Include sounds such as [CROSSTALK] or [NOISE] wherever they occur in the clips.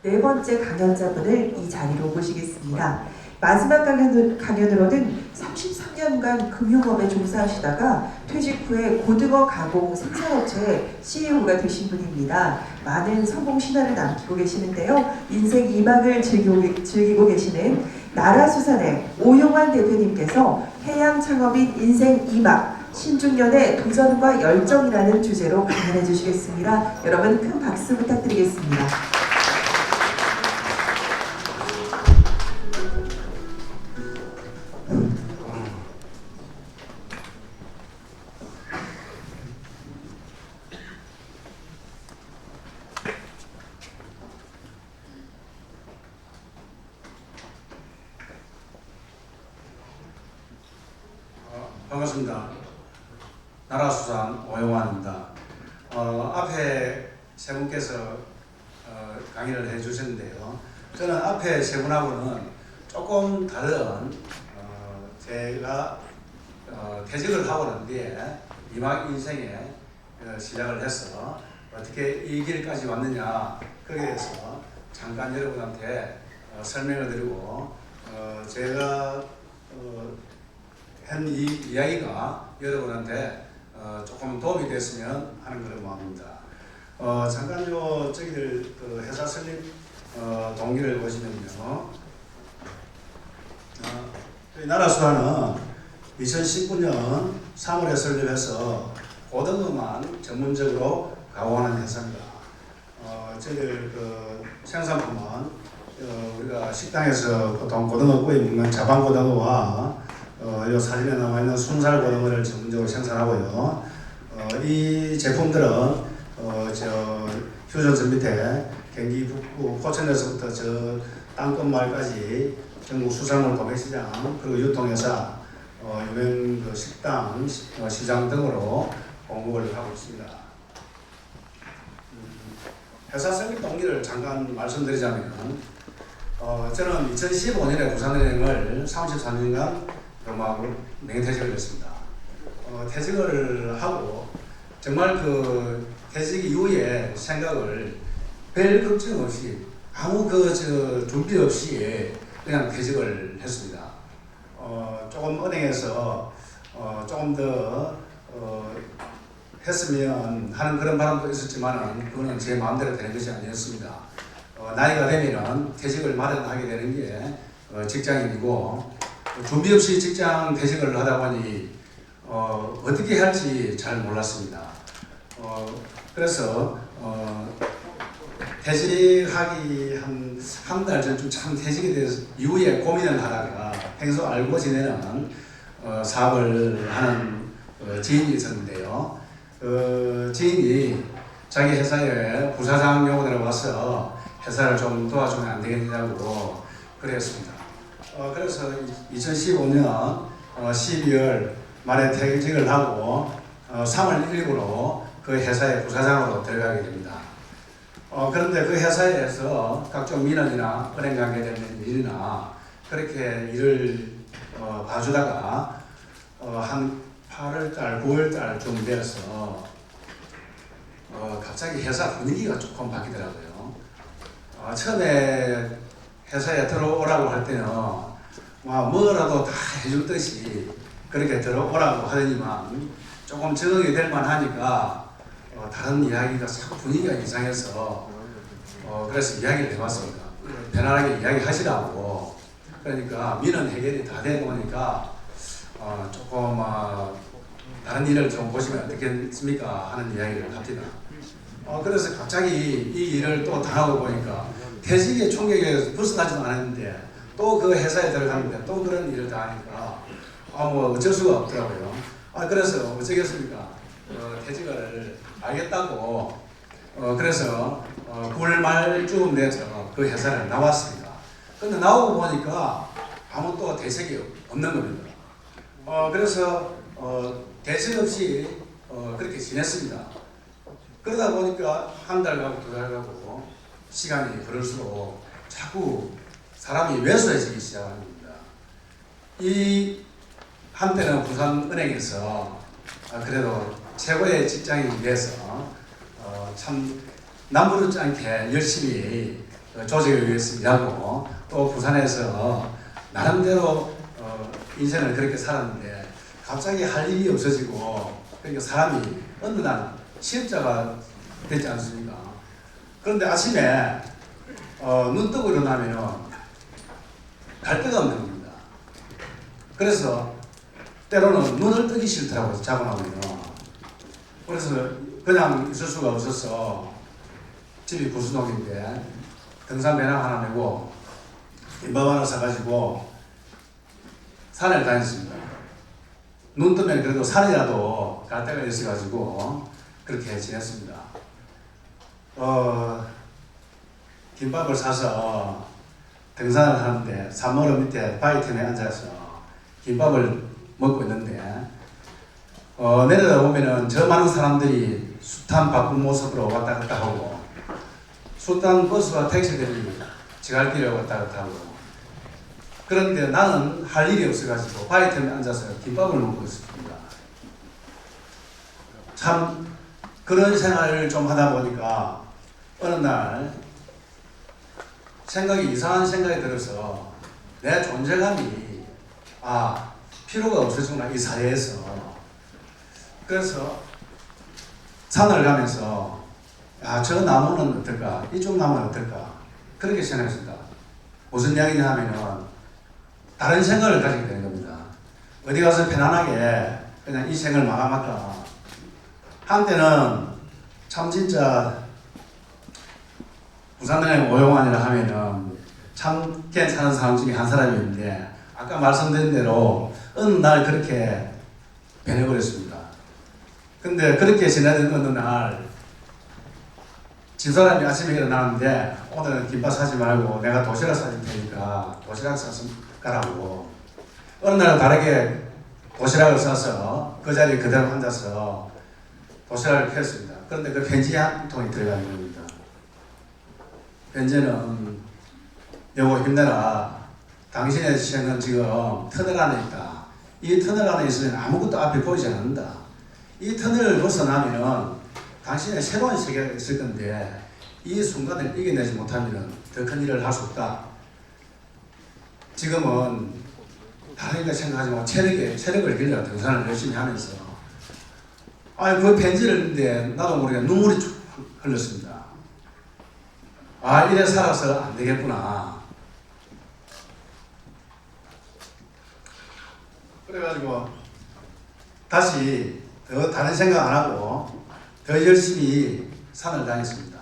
네 번째 강연자분을 이 자리로 모시겠습니다. 마지막 강연, 강연으로는 33년간 금융업에 종사하시다가 퇴직 후에 고등어 가공 생산업체의 CEO가 되신 분입니다. 많은 성공 신화를 남기고 계시는데요. 인생 이막을 즐기고, 즐기고 계시는 나라수산의 오용환 대표님께서 해양 창업 인 인생 이막 신중년의 도전과 열정이라는 주제로 강연해 주시겠습니다. 여러분 큰 박수 부탁드리겠습니다. 어, 반갑습니다. 나라수산 오영환입니다. 어, 앞에 세 분께서 어, 강의를 해주셨는데요. 저는 앞에 세 분하고는 조금 다른 어, 제가 어, 퇴직을 하고 난 뒤에 이막 인생에 어, 시작을 해서 어떻게 이 길까지 왔느냐 거기에 대해서 잠깐 여러분한테 어, 설명을 드리고 어, 제가 어, 한 이 이야기가 여러분한테 어, 조금 도움이 됐으면 하는 그런 마음입니다. 어, 잠깐 요 저기들 그 회사 설립 어, 동기를 보시면요. 어, 저희 나라수사는 2019년 3월에 설립해서 고등어만 전문적으로 가공하는 회사입니다. 어, 저희들 그 생산품은 어, 우리가 식당에서 보통 고등어 구이 먹는 자반 고등어와 어, 이 사진에 나와 있는 순살 고등어를 전문적으로 생산하고요. 어, 이 제품들은 어, 저 휴전선 밑에 경기 북부 포천에서부터 저 땅끝 마을까지 전국 수산물 도매시장 그리고 유통회사 어, 유명 그 식당 시, 어, 시장 등으로 공급을 하고 있습니다. 음, 회사 설립 동기를 잠깐 말씀드리자면 어, 저는 2015년에 부산은행을 33년간 근무하고 맹퇴직을 했습니다. 어, 퇴직을 하고 정말 그 퇴직 이후에 생각을 별 걱정 없이 아무 그 저 준비 없이 그냥 퇴직을 했습니다. 어, 조금 은행에서 어, 조금 더 어, 했으면 하는 그런 바람도 있었지만은 그거는 제 마음대로 되는 것이 아니었습니다. 어, 나이가 되면은 퇴직을 마련하게 되는 게 어, 직장인이고 준비 없이 직장 퇴직을 하다 보니 어, 어떻게 할지 잘 몰랐습니다. 어, 그래서 어, 퇴직하기 한 한 달 전쯤 참 퇴직에 대해서 이후에 고민을 하다가 평소 알고 지내는 어, 사업을 하는 어, 지인이 있었는데요. 그 지인이 자기 회사에 부사장 요원으로 와서 회사를 좀 도와주면 안 되겠냐고 그랬습니다. 어, 그래서 2015년 어, 12월 말에 퇴직을 하고 어, 3월 1일부로 그 회사의 부사장으로 들어가게 됩니다. 어, 그런데 그 회사에서 각종 민원이나 은행 관계되는 일이나 그렇게 일을 어, 봐주다가 어, 한 8월달, 9월달쯤 되어서 어, 갑자기 회사 분위기가 조금 바뀌더라고요. 어, 처음에 회사에 들어오라고 할 때는 와, 뭐라도 다 해줄 듯이 그렇게 들어오라고 하더니만 조금 적응이 될 만하니까 어, 다른 이야기가 자꾸 분위기가 이상해서 어, 그래서 이야기를 해봤습니다. 편안하게 이야기 하시라고 그러니까 민원 해결이 다 되고 보니까 어, 조금 어, 다른 일을 좀 보시면 어떻겠습니까 하는 이야기를 합니다. 어, 그래서 갑자기 이 일을 또 당하고 보니까 퇴직의 총격에 벗어나지도 않았는데 또 그 회사에 들어갔는데 또 그런 일을 당하니까 아 뭐 어쩔 수가 없더라고요. 아 그래서 어쩌겠습니까? 어, 퇴직을 알겠다고 어, 그래서 어, 9월 말쯤 돼서 그 회사를 나왔습니다. 근데 나오고 보니까 아무 또 대책이 없는 겁니다. 어, 그래서 어, 대책 없이 어, 그렇게 지냈습니다. 그러다 보니까 한 달 가고 두 달 가고 시간이 흐를수록 자꾸 사람이 왜소해지기 시작합니다. 이 한때는 부산은행에서 아, 그래도 최고의 직장인이 돼서 어, 참 남부르지 않게 열심히 그 조직에 의해서 일하고 또 부산에서 나름대로 어, 인생을 그렇게 살았는데 갑자기 할 일이 없어지고 그러니까 사람이 어느 날 취업자가 됐지 않습니까? 그런데 아침에 어, 눈 뜨고 일어나면 갈 데가 없는 겁니다. 그래서 때로는 눈을 뜨기 싫더라고요. 자고 나면. 그래서 그냥 있을 수가 없어서 집이 구수동인데 등산 배낭 하나 메고 김밥 하나 사가지고 산을 다녔습니다. 눈 뜨면 그래도 산이라도 갈 데가 있어가지고 그렇게 지냈습니다. 어, 김밥을 사서 등산을 하는데 산모로 밑에 바위 틈에 앉아서 김밥을 먹고 있는데 어, 내려다 보면은 저 많은 사람들이 숱한 바쁜 모습으로 왔다 갔다 하고 숱한 버스와 택시들이 지갈 길을 왔다 갔다 하고 그런데 나는 할 일이 없어가지고 바위 틈에 앉아서 김밥을 먹고 있습니다. 참 그런 생활을 좀 하다 보니까 어느 날 생각이 이상한 생각이 들어서 내 존재감이 아 필요가 없어지구나 이 사회에서. 그래서 산을 가면서 아저 나무는 어떨까? 이쪽 나무는 어떨까? 그렇게 생각했습니다. 무슨 이야기냐 하면은 다른 생각을 가지게 되는 겁니다. 어디 가서 편안하게 그냥 이 생을 마감할까? 한때는 참 진짜 부산에 오용환이라 하면은 참 괜찮은 사람 중에 한 사람이었는데 아까 말씀드린 대로 어느 날 그렇게 변해버렸습니다. 근데 그렇게 지내던 어느 날 집사람이 아침에 일어나는데 오늘은 김밥 사지 말고 내가 도시락 사줄 테니까 도시락 사서 가라고 어느 날 다르게 도시락을 싸서 그 자리에 그대로 앉아서 도시락을 폈습니다. 그런데 그 편지 한 통이 들어가는 겁니다. 현재는 여보 힘내라. 당신의 생은 지금 터널 안에 있다. 이 터널 안에 있으면 아무것도 앞에 보이지 않는다. 이 터널을 벗어나면 당신의 새로운 세계가 있을 건데 이 순간을 이겨내지 못하면 더 큰 일을 할 수 없다. 지금은 다른 거 생각하지 말고 체력에, 체력을 길러 등산을 열심히 하면서 아니 그 편지를 읽는데 나도 모르게 눈물이 쭉 흘렀습니다. 아 이래 살아서 안 되겠구나. 그래가지고 다시 더 다른 생각 안 하고 더 열심히 산을 다녔습니다.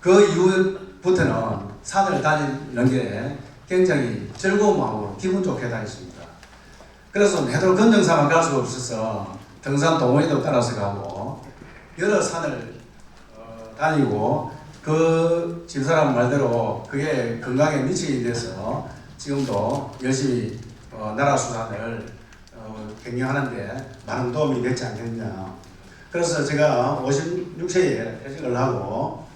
그 이후부터는 산을 다니는 게 굉장히 마음으로 기분 좋게 다녔습니다. 그래서 매도 건정사만 갈 수가 없어서 등산 동호회도 따라서 가고 여러 산을 어, 다니고 그 집사람 말대로 그게 건강에 미치게 돼서 지금도 열심히 어, 나라 수산을 어, 경영하는데 많은 도움이 됐지 않겠냐. 그래서 제가 56세에 퇴직을 하고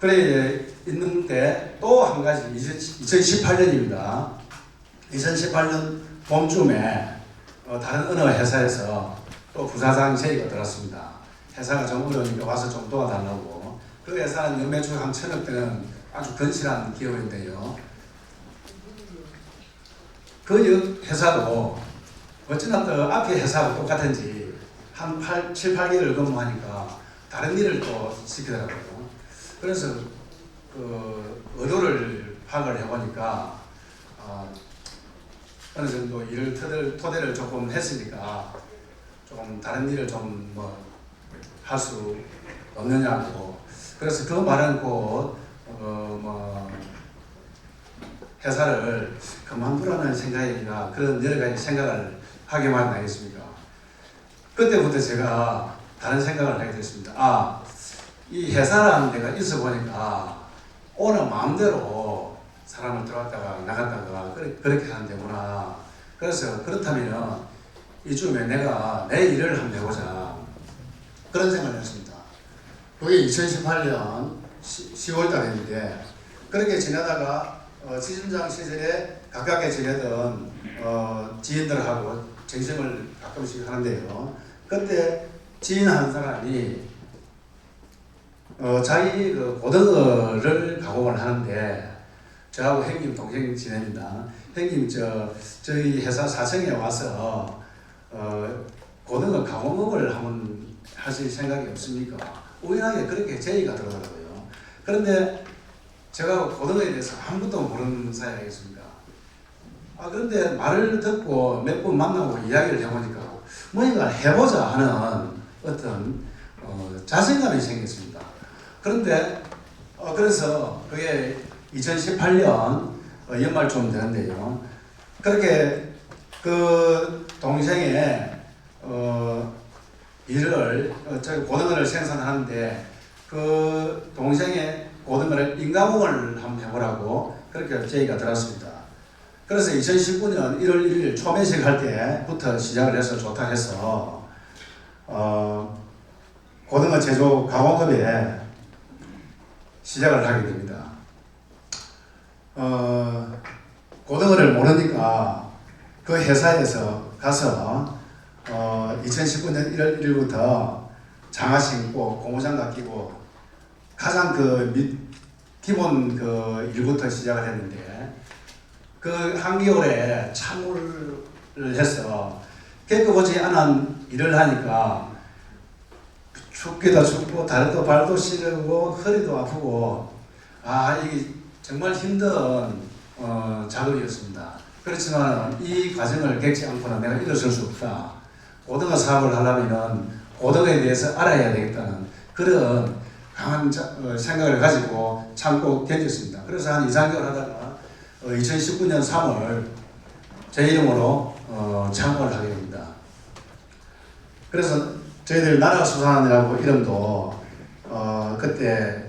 그래 있는데 또 한 가지 2018년입니다. 2018년 봄쯤에 어, 다른 어느 회사에서 또 부사장 제의가 들었습니다. 회사가 좀 어려우니까 와서 좀 도와달라고. 그 회사는 연매출 한 천억 되는 아주 건실한 기업인데요. 그 회사도 어찌나 또 앞에 회사하고 똑같은지 한 8, 7, 8개월 근무하니까 다른 일을 또 시키더라고요. 그래서 그 의도를 파악을 해보니까 어, 어느 정도 일을 토대를, 토대를 조금 했으니까 조금 다른 일을 좀 뭐 할 수 없느냐고 그래서 그 말은 곧 어 뭐 회사를 그만두라는 생각이나 그런 여러 가지 생각을 하게만 하겠습니까? 그때부터 제가 다른 생각을 하게 됐습니다. 아, 이 회사라는 데가 있어 보니까 오늘 마음대로 사람을 들어왔다가 나갔다가 그렇게 하는 데구나. 그래서 그렇다면 이쯤에 내가 내 일을 한번 해보자. 그런 생각을 했습니다. 그게 2018년 10 월 달인데 그렇게 지내다가 어, 지점장 시절에 가깝게 지내던 어, 지인들하고 정심을 가끔씩 하는데요. 그때 지인 한 사람이 어, 자기 그 고등어를 가공을 하는데 저하고 형님 동생 지냅니다. 형님 저 저희 회사 사청에 와서 어, 고등어 가공업을 한번 하실 생각이 없습니까? 우연하게 그렇게 제의가 들어가더라고요. 그런데 제가 고등어에 대해서 아무것도 모르는 사이 아니겠습니까? 아 그런데 말을 듣고 몇 번 만나고 이야기를 해보니까 뭔가 해보자 하는 어떤 어, 자신감이 생겼습니다. 그런데 어, 그래서 그게 2018년 어, 연말쯤 되는데요. 그렇게 그 동생의 어, 일을 어, 저기 고등어를 생산하는데 그 동생의 고등어를 인가공을 한번 해보라고 그렇게 제의가 들었습니다. 그래서 2019년 1월 1일 초매식 할 때부터 시작을 해서 좋다 해서 어, 고등어 제조 가공업에 시작을 하게 됩니다. 어, 고등어를 모르니까 그 회사에서 가서 어, 2019년 1월 1일부터 장화 신고 고무장갑 끼고 가장 그 밑, 기본 그 일부터 시작을 했는데 그 한겨울에 찬물을 해서 깨끗하지 않은 일을 하니까 춥기도 춥고 다리도 발도 시리고 허리도 아프고 아 이게 정말 힘든 어, 작업이었습니다. 그렇지만 이 과정을 겪지 않고는 내가 일어설 수 없다. 고등어 사업을 하려면은 고등어에 대해서 알아야 되겠다는 그런 강한 자- 어, 생각을 가지고 참고 견뎠습니다. 그래서 한 2, 3개월 하다가 2019년 3월 제 이름으로 어, 창업을 하게 됩니다. 그래서 저희들 나라 수산이라고 이름도 어, 그때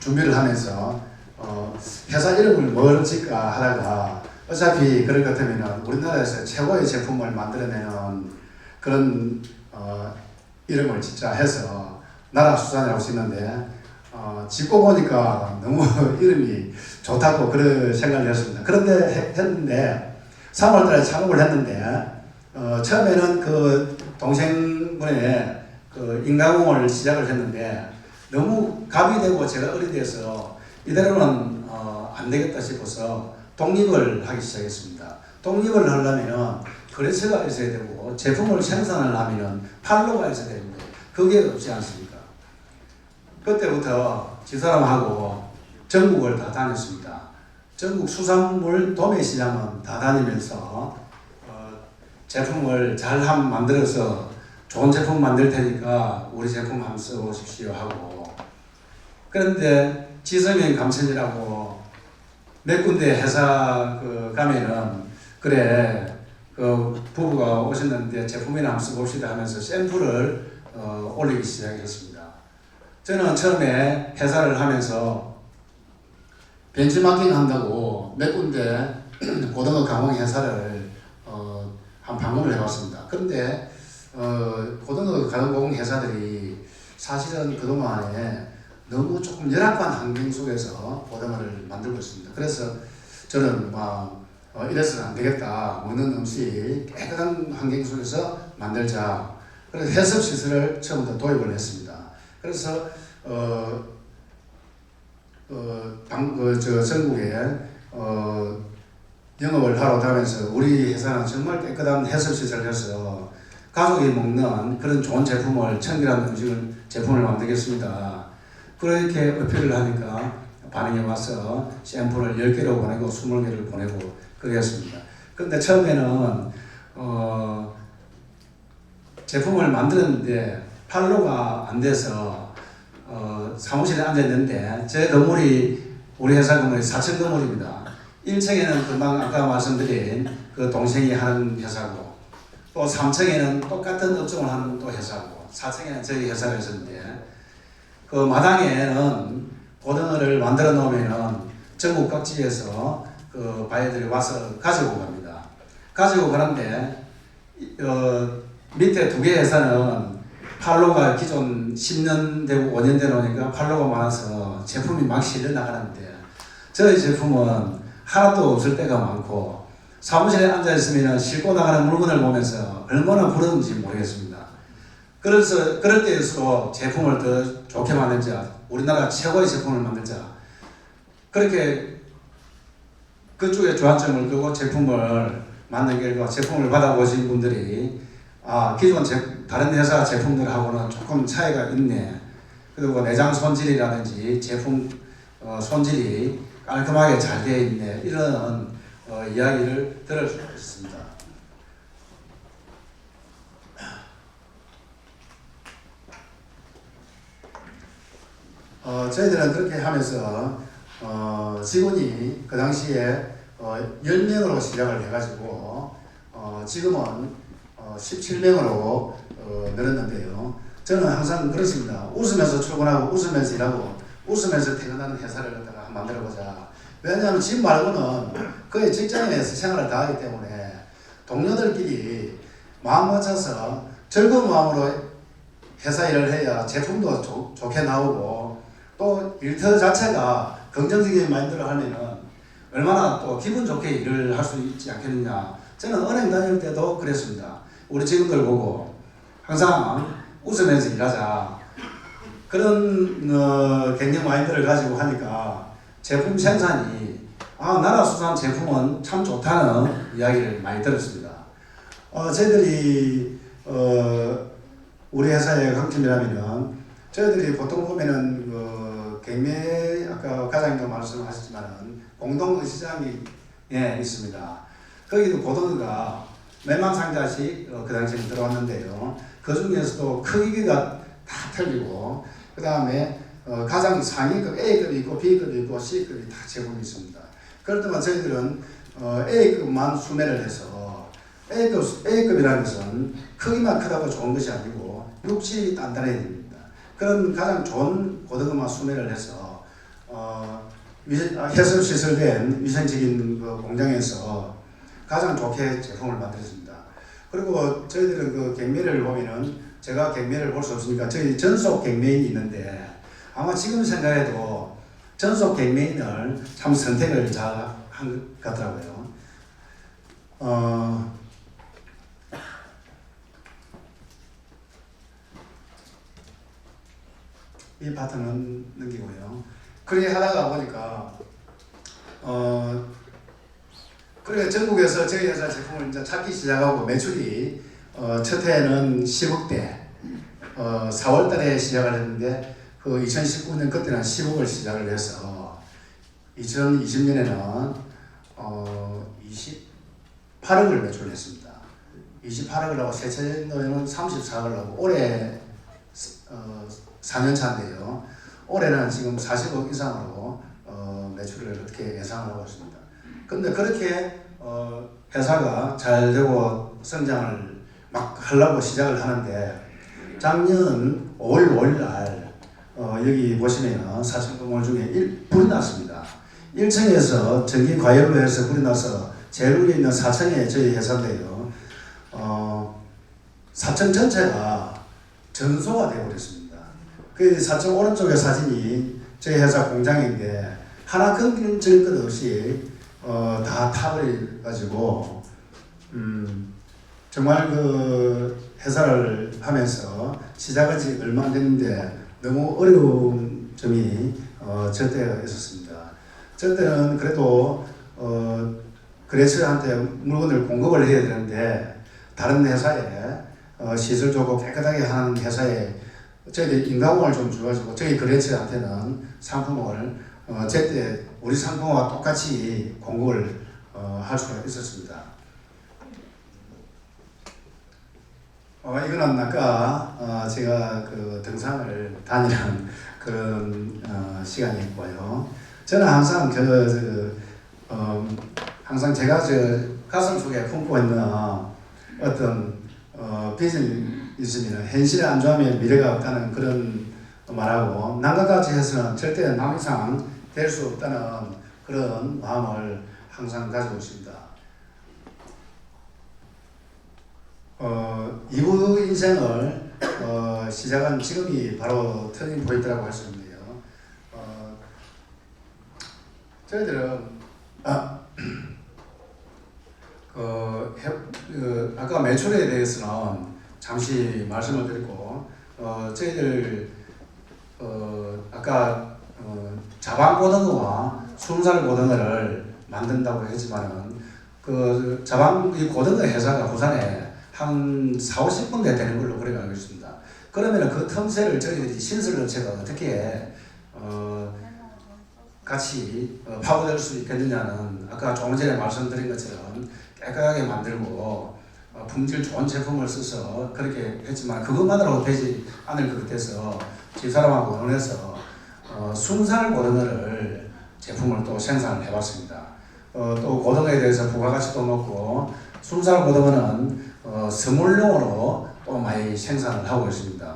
준비를 하면서 어, 회사 이름을 뭘 짓까 하다가 어차피 그럴 것 같으면 우리나라에서 최고의 제품을 만들어내는 그런 어, 이름을 짓자 해서 나라 수산이라고 짓는데 어, 짓고 보니까 너무 [LAUGHS] 이름이 좋다고 그런 생각을 했습니다. 그런데 해- 했는데 3월달에 창업을 했는데 어, 처음에는 그 동생분의 그 인가공을 시작을 했는데 너무 갑이 되고 제가 어리돼서 이대로는 어, 안 되겠다 싶어서 독립을 하기 시작했습니다. 독립을 하려면은 거래처가 있어야 되고 제품을 생산을 하면은 판로가 있어야 되는데 그게 없지 않습니까? 그때부터 집사람하고 전국을 다 다녔습니다. 전국 수산물 도매 시장은 다 다니면서 어, 제품을 잘 한번 만들어서 좋은 제품 만들 테니까 우리 제품 한번 써보십시오 하고 그런데 지성인 감천이라고 몇 군데 회사 그 가면은 그래 그 부부가 오셨는데 제품이나 한번 써봅시다 하면서 샘플을 어, 올리기 시작했습니다. 저는 처음에 회사를 하면서 벤치마킹 한다고 몇 군데 [CLEARS THROAT] 고등어 가공 회사를 어, 한 방문을 해봤습니다. 그런데 어, 고등어 가공 회사들이 사실은 그동안에 너무 조금 열악한 환경 속에서 고등어를 만들고 있습니다. 그래서 저는 막 어, 이래서는 안 되겠다. 먹는 음식 깨끗한 환경 속에서 만들자. 그래서 해썹 시설을 처음부터 도입을 했습니다. 그래서 어, 어, 방, 그, 저 전국에 어, 영업을 하러 다니면서 우리 회사는 정말 깨끗한 해썹 시설을 해서 가족이 먹는 그런 좋은 제품을 청결한 음식을 제품을 만들겠습니다. 그렇게 어필을 하니까 반응이 와서 샘플을 10개로 보내고 20개를 보내고 그랬습니다. 근데 처음에는 어, 제품을 만들었는데 판로가 안 돼서 어, 사무실에 앉았는데 제 건물이 우리 회사 건물이 4층 건물입니다. 1층에는 금방 아까 말씀드린 그 동생이 하는 회사고 또 3층에는 똑같은 업종을 하는 또 회사고 4층에는 저희 회사가 있었는데 그 마당에는 고등어를 만들어 놓으면은 전국 각지에서 그 바이들이 와서 가지고 갑니다. 가지고 가는데 이- 어, 밑에 두 개 회사는 팔로가 기존 10년 되고 5년 되놓으니까 팔로가 많아서 제품이 막 실려 나가는데 저희 제품은 하나도 없을 때가 많고 사무실에 앉아 있으면 싣고 나가는 물건을 보면서 얼마나 부러운지 모르겠습니다. 그래서 그럴 때일수록 제품을 더 좋게 만들자 우리나라 최고의 제품을 만들자. 그렇게 그쪽에 주안점을 두고 제품을 만든 결과 제품을 받아보신 분들이 아 기존 제, 다른 회사 제품들하고는 조금 차이가 있네. 그리고 내장 손질이라든지 제품 어, 손질이 깔끔하게 잘 되어 있네. 이런 어, 이야기를 들을 수 있습니다. 어, 저희들은 그렇게 하면서 어, 직원이 그 당시에 어, 10명으로 시작을 해가지고 어, 지금은 어, 17명으로 어, 늘었는데요. 저는 항상 그렇습니다. 웃으면서 출근하고 웃으면서 일하고 웃으면서 퇴근하는 회사를 갖다가 만들어보자. 왜냐하면 집 말고는 거의 직장에서 생활을 다 하기 때문에 동료들끼리 마음 맞춰서 즐거운 마음으로 회사 일을 해야 제품도 좋, 좋게 나오고 또 일터 자체가 긍정적인 마인드를 하면은 얼마나 또 기분 좋게 일을 할 수 있지 않겠느냐. 저는 은행 다닐 때도 그랬습니다. 우리 직원들 보고 항상 웃으면서 일하자. 그런 어, 경영 마인드를 가지고 하니까 제품 생산이 아 나라 수산 제품은 참 좋다는 이야기를 많이 들었습니다. 어, 저희들이 어, 우리 회사의 강점이라면은 저희들이 보통 보면은 그 경매 아까 과장님도 말씀하셨지만은 공동 시장이 예 있습니다. 거기도 고등어가 몇만 상자씩 어, 그 당시에 들어왔는데요. 그 중에서도 크기가 다 틀리고 그 다음에 어, 가장 상위급 A급이 있고 B급이 있고 C급이 다 제품이 있습니다. 그렇지만 저희들은 어, A급만 수매를 해서 A급, A급이라는 것은 크기만 크다고 좋은 것이 아니고 육질이 단단해야 됩니다. 그런 가장 좋은 고등어만 수매를 해서 어, 아, 해설 시설된 위생적인 그 공장에서 가장 좋게 제품을 만들었습니다. 그리고 저희들은 그 경매를 보면은 제가 경매를 볼 수 없으니까 저희 전속 경매인이 있는데 아마 지금 생각해도 전속 경매인을 참 선택을 잘 한 것 같더라고요. 어, 이 파트는 넘기고요. 그렇게 하다가 보니까 어 그래 전국에서 저희 회사 제품을 이제 찾기 시작하고 매출이 어, 첫 해에는 10억대 어, 4월 달에 시작을 했는데 그 2019년 그때는 10억을 시작을 해서 2020년에는 어, 28억을 매출했습니다. 28억을 하고 세차년도에는 34억을 하고 올해 어, 4년 차인데요. 올해는 지금 40억 이상으로 어, 매출을 어떻게 예상을 하고 있습니다. 근데 그렇게 어, 회사가 잘 되고 성장을 막 하려고 시작을 하는데 작년 5월 5일 날 어, 여기 보시면 사천 건물 중에 일, 불이 났습니다. 1층에서 전기 과열로 해서 불이 나서 제일 위에 있는 4층에 저희 회사인데요. 어, 4층 전체가 전소가 되어버렸습니다. 그 4층 오른쪽에 사진이 저희 회사 공장인데 하나 끊길 것 없이 어, 다 타버려 가지고 음, 정말 그 회사를 하면서 시작한 지 얼마 안 됐는데 너무 어려운 점이 어, 저 때가 있었습니다. 저 때는 그래도 어, 그레스한테 물건을 공급을 해야 되는데 다른 회사에 어, 시설 좋고 깨끗하게 하는 회사에 저희들 인가공을 좀 줘가지고 저희 그레스한테는 상품을 어, 제때 우리 상품과 똑같이 공급을 어, 할 수가 있었습니다. 어, 이거는 아까 어, 제가 그 등산을 다니는 그런 어, 시간이었고요. 저는 항상 저, 저 어, 항상 제가 저 가슴 속에 품고 있는 어떤 어, 비전 이 있으면 현실에 안주하면 미래가 없다는 그런 말하고 남과같이 해서는 절대 남 이상 될 수 없다는 그런 마음을 항상 가지고 있습니다. 어, 이후 인생을 어, 시작한 지금이 바로 터닝 포인트라고 할 수 있는데요. 어, 저희들은 아, [CLEARS THROAT] 그, 해, 그 아까 매출에 대해서는 잠시 말씀을 드리고 어, 저희들 어, 아까 어, 자반 고등어와 순살 고등어를 만든다고 했지만은 그이 고등어 회사가 부산에 한 4, 50군데 되는 걸로 그래 알고 있습니다. 그러면 그 틈새를 저희들이 신설업체가 어떻게 어, 같이 어, 파고들 수 있겠느냐는 아까 조금 전에 말씀드린 것처럼 깨끗하게 만들고 어, 품질 좋은 제품을 써서 그렇게 했지만 그것만으로 되지 않을 것 같아서 집사람하고 의논해서 어, 순살 고등어를 제품을 또 생산을 해봤습니다. 어, 또 고등어에 대해서 부가가치도 높고 순살 고등어는 어, 선물용으로 또 많이 생산을 하고 있습니다.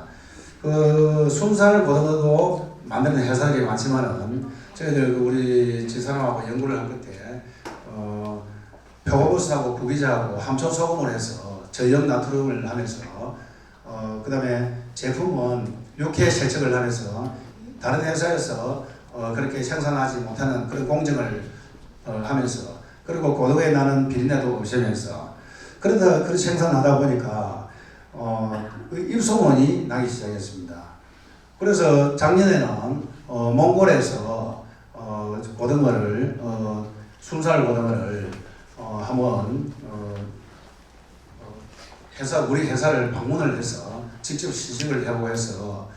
그 순살 고등어도 만드는 회사들이 많지만은 저희들 그 우리 집사람하고 연구를 한 끝에 어, 표고버섯하고 구기자하고 함초 소금을 해서 저염 나트륨을 하면서 어, 그 다음에 제품은 육회 세척을 하면서 다른 회사에서 어, 그렇게 생산하지 못하는 그런 공정을 어, 하면서 그리고 고도에 나는 비린내도 없애면서 그러다 그 생산하다 보니까 어, 그 입소문이 나기 시작했습니다. 그래서 작년에는 어, 몽골에서 어, 고등어를 어, 순살 고등어를 어, 한번 어, 어, 회사 우리 회사를 방문을 해서 직접 시식을 하고 해서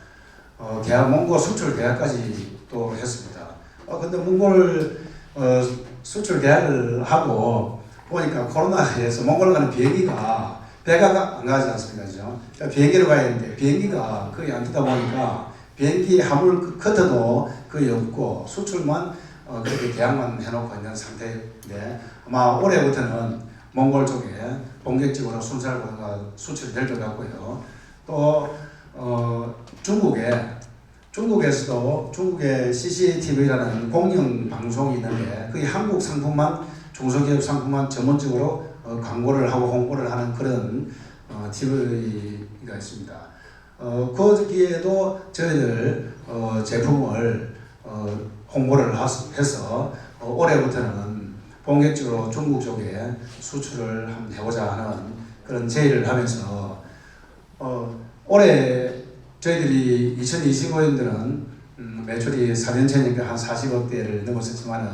어, 계약 몽골 수출 계약까지 또 했습니다. 어, 근데 몽골 어, 수출 계약을 하고 보니까 코로나에서 몽골 가는 비행기가 배가 가- 안 가지 않습니까? 그죠? 비행기로 가야 되는데 비행기가 거의 안 뜨다 보니까 비행기 화물 그 커터도 거의 없고 수출만 어, 그렇게 계약만 해놓고 있는 상태 인데 아마 올해부터는 몽골 쪽에 본격적으로 순살고가 수출이 될 것 같고요. 또 어, 중국에 중국에서도 중국의 CCTV라는 공영 방송이 있는데 거의 한국 상품만 중소기업 상품만 전문적으로 어, 광고를 하고 홍보를 하는 그런 어, TV가 있습니다. 어, 거기에도 저희들 어, 제품을 어, 홍보를 해서 어, 올해부터는 본격적으로 중국 쪽에 수출을 한번 해보자 하는 그런 제의를 하면서 어, 올해 저희들이 2025년도는 음, 매출이 4년째니까 한 40억대를 넘었었지만은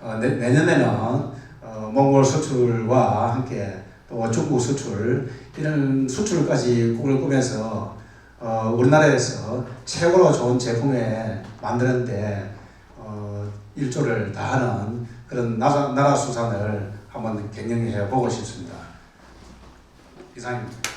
어, 내, 내년에는 어, 몽골 수출과 함께 또 중국 수출 이런 수출까지 꿈을 꾸면서 어, 우리나라에서 최고로 좋은 제품에 만드는데 어, 일조를 다하는 그런 나라, 나라 수산을 한번 경영해 보고 싶습니다. 이상입니다.